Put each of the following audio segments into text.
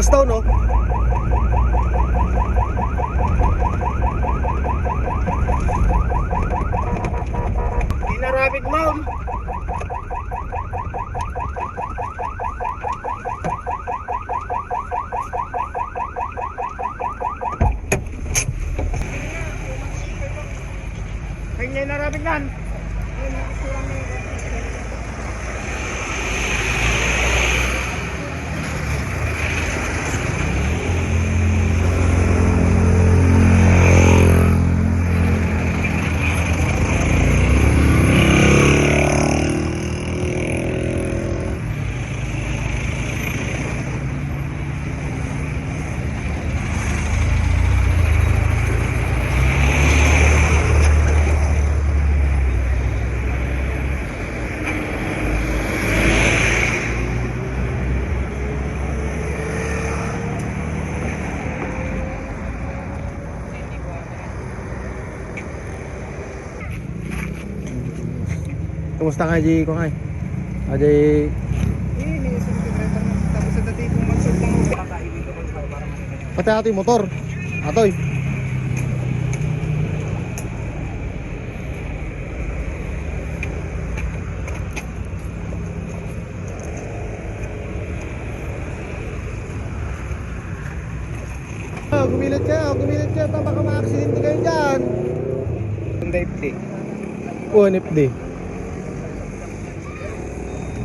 Malakas daw, no? Hindi na rapid mount. Hindi na rapid yan. Kumusta ka, Ji? Kung ay? Eh. Tapos sa dati kung ako. Kakaibig ko para makita. pati ato yung motor. Atoy. Ah, gumilit ka, gumilit ka, baka ma-accident kayo dyan. Honda FD. O, NFD.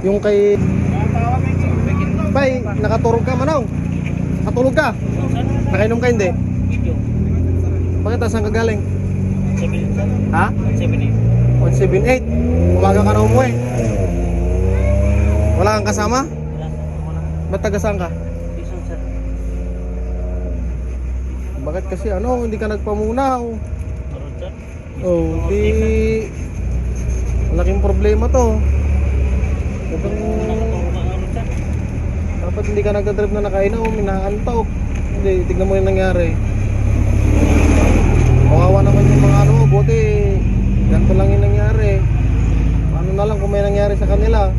Yung kay... Bay, nakatulog ka manaw. Natulog ka. Nakainom ka hindi. Bakit saan ka galing? Ha? 178. Umaga ka na umuwi. Wala kang kasama? Ba't taga saan ka? Bakit kasi ano, hindi ka nagpamunaw? Oh, di... Malaking problema to. Mukhang... Dapat hindi ka nagdadrive na nakainom, minaantaw. Hindi, tignan mo yung nangyari. Kawawa naman yung mga ano, buti ganito lang yung nangyari. Paano na lang kung may nangyari sa kanila?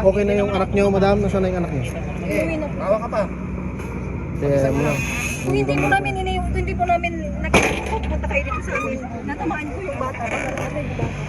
Okay na yung anak niyo, madam? Nasaan na yung anak niyo? Eh, tawa ka pa. Kaya mo na. Kung hindi po namin ini hindi po namin nakikita punta kayo dito sa amin, natamaan ko yung bata. Baka ano yung bata.